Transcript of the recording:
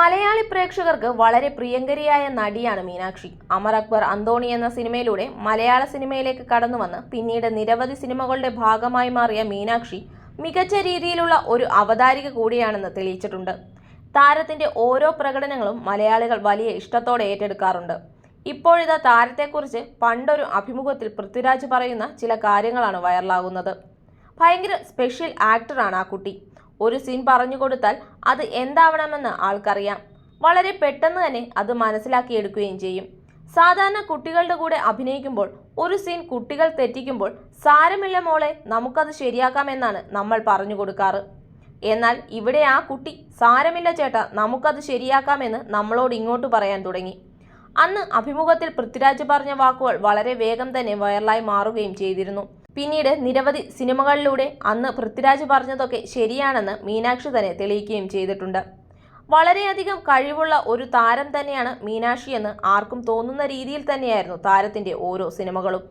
മലയാളി പ്രേക്ഷകർക്ക് വളരെ പ്രിയങ്കരിയായ നടിയാണ് മീനാക്ഷി. അമർ അക്ബർ അന്തോണി എന്ന സിനിമയിലൂടെ മലയാള സിനിമയിലേക്ക് കടന്നുവന്ന് പിന്നീട് നിരവധി സിനിമകളുടെ ഭാഗമായി മാറിയ മീനാക്ഷി മികച്ച രീതിയിലുള്ള ഒരു അവതാരിക കൂടിയാണെന്ന് തെളിയിച്ചിട്ടുണ്ട്. താരത്തിന്റെ ഓരോ പ്രകടനങ്ങളും മലയാളികൾ വലിയ ഇഷ്ടത്തോടെ ഏറ്റെടുക്കാറുണ്ട്. ഇപ്പോഴിതാ താരത്തെക്കുറിച്ച് പണ്ടൊരു അഭിമുഖത്തിൽ പൃഥ്വിരാജ് പറയുന്ന ചില കാര്യങ്ങളാണ് വൈറലാകുന്നത്. ഭയങ്കര സ്പെഷ്യൽ ആക്ടറാണ് ആ കുട്ടി. ഒരു സീൻ പറഞ്ഞു കൊടുത്താൽ അത് എന്താവണമെന്ന് ആൾക്കറിയാം. വളരെ പെട്ടെന്ന് തന്നെ അത് മനസ്സിലാക്കി എടുക്കുകയും ചെയ്യും. സാധാരണ കുട്ടികളുടെ കൂടെ അഭിനയിക്കുമ്പോൾ ഒരു സീൻ കുട്ടികൾ തെറ്റിക്കുമ്പോൾ സാരമില്ല മോളെ നമുക്കത് ശരിയാക്കാമെന്നാണ് നമ്മൾ പറഞ്ഞു കൊടുക്കാറ്. എന്നാൽ ഇവിടെ ആ കുട്ടി സാരമില്ല ചേട്ടാ നമുക്കത് ശരിയാക്കാമെന്ന് നമ്മളോട് ഇങ്ങോട്ട് പറയാൻ തുടങ്ങി. അന്ന് അഭിമുഖത്തിൽ പൃഥ്വിരാജ് പറഞ്ഞ വാക്കുകൾ വളരെ വേഗം തന്നെ വൈറലായി മാറുകയും ചെയ്തിരുന്നു. പിന്നീട് നിരവധി സിനിമകളിലൂടെ അന്ന് പൃഥ്വിരാജ് പറഞ്ഞതൊക്കെ ശരിയാണെന്ന് മീനാക്ഷി തന്നെ തെളിയിക്കുകയും ചെയ്തിട്ടുണ്ട്. വളരെയധികം കഴിവുള്ള ഒരു താരം തന്നെയാണ് മീനാക്ഷി എന്ന് ആർക്കും തോന്നുന്ന രീതിയിൽ തന്നെയായിരുന്നു താരത്തിന്റെ ഓരോ സിനിമകളും.